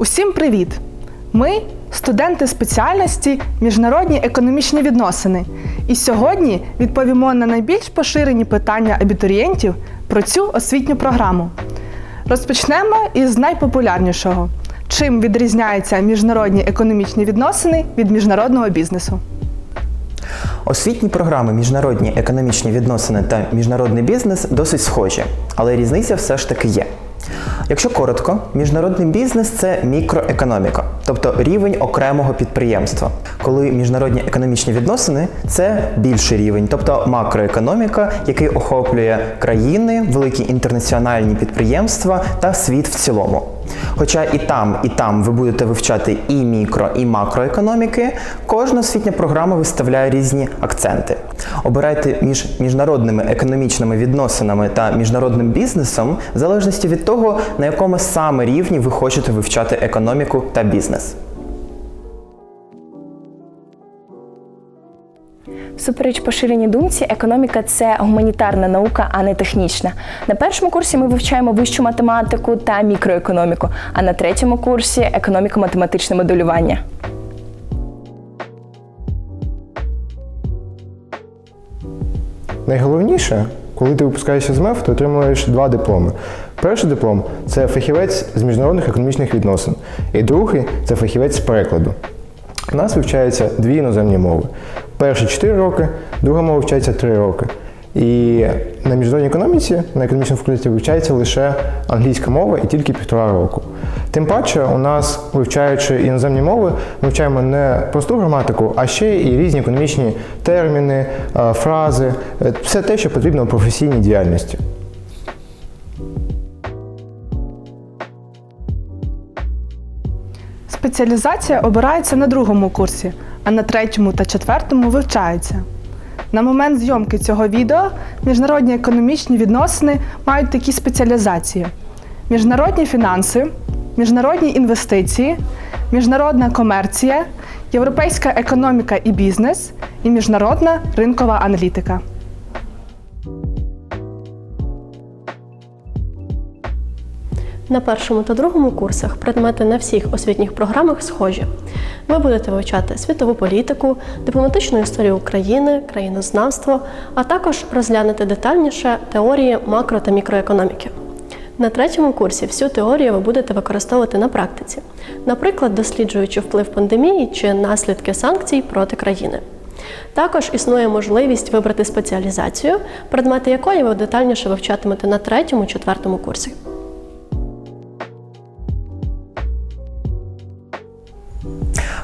Усім привіт! Ми студенти спеціальності міжнародні економічні відносини. І сьогодні відповімо на найбільш поширені питання абітурієнтів про цю освітню програму. Розпочнемо із найпопулярнішого: чим відрізняються міжнародні економічні відносини від міжнародного бізнесу? Освітні програми міжнародні економічні відносини та міжнародний бізнес досить схожі, але різниця все ж таки є. Якщо коротко, міжнародний бізнес це мікроекономіка, тобто рівень окремого підприємства. Коли міжнародні економічні відносини це більший рівень, тобто макроекономіка, який охоплює країни, великі інтернаціональні підприємства та світ в цілому. Хоча і там, і там ви будете вивчати і мікро, і макроекономіки, кожна освітня програма виставляє різні акценти. Обирайте між міжнародними економічними відносинами та міжнародним бізнесом в залежності від того, на якому саме рівні ви хочете вивчати економіку та бізнес. Супереч поширеній думці, економіка це гуманітарна наука, а не технічна. На першому курсі ми вивчаємо вищу математику та мікроекономіку, а на третьому курсі економіко-математичне моделювання. Найголовніше, коли ти випускаєшся з МЕФ, ти отримуєш два дипломи. Перший диплом це фахівець з міжнародних економічних відносин, і другий це фахівець з перекладу. У нас вивчаються дві іноземні мови. Перші 4 роки, друга мова вивчається 3 роки. І на міжнародній економіці, на економічному факультеті вивчається лише англійська мова і тільки півтора року. Тим паче, у нас, вивчаючи іноземні мови, вивчаємо не просту граматику, а ще і різні економічні терміни, е, фрази, все те, що потрібно у професійній діяльності. Спеціалізація обирається на другому курсі, а на третьому та четвертому вивчається. На момент зйомки цього відео міжнародні економічні відносини мають такі спеціалізації: міжнародні фінанси, міжнародні інвестиції, міжнародна комерція, європейська економіка і бізнес і міжнародна ринкова аналітика. На першому та другому курсах предмети на всіх освітніх програмах схожі. Ви будете вивчати світову політику, дипломатичну історію України, країнознавство, а також розглянути детальніше теорії макро та мікроекономіки. На третьому курсі всю теорію ви будете використовувати на практиці, наприклад, досліджуючи вплив пандемії чи наслідки санкцій проти країни. Також існує можливість вибрати спеціалізацію, предмети якої ви детальніше вивчатимете на третьому-четвертому курсі.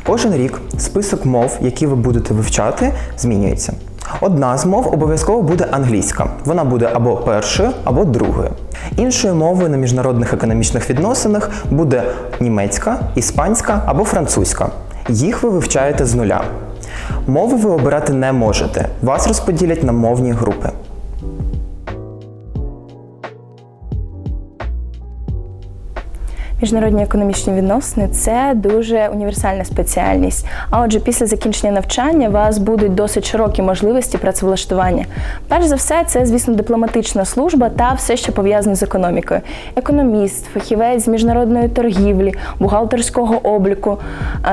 Кожен рік список мов, які ви будете вивчати, змінюється. Одна з мов обов'язково буде англійська. Вона буде або першою, або другою. Іншою мовою на міжнародних економічних відносинах буде німецька, іспанська або французька. Їх ви вивчаєте з нуля. Мови ви обирати не можете. Вас розподілять на мовні групи. Міжнародні економічні відносини це дуже універсальна спеціальність. А отже, після закінчення навчання вас будуть досить широкі можливості працевлаштування. Перш за все, це, звісно, дипломатична служба та все, що пов'язане з економікою: економіст, фахівець з міжнародної торгівлі, бухгалтерського обліку,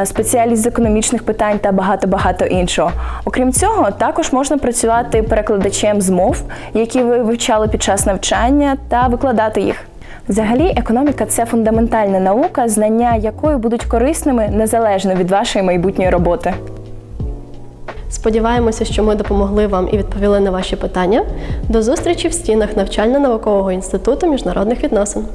е, спеціаліст з економічних питань та багато багато іншого. Окрім цього, також можна працювати перекладачем з мов, які ви вивчали під час навчання, та викладати їх. Взагалі, економіка це фундаментальна наука, знання якої будуть корисними незалежно від вашої майбутньої роботи. Сподіваємося, що ми допомогли вам і відповіли на ваші питання. До зустрічі в стінах навчально-наукового інституту міжнародних відносин.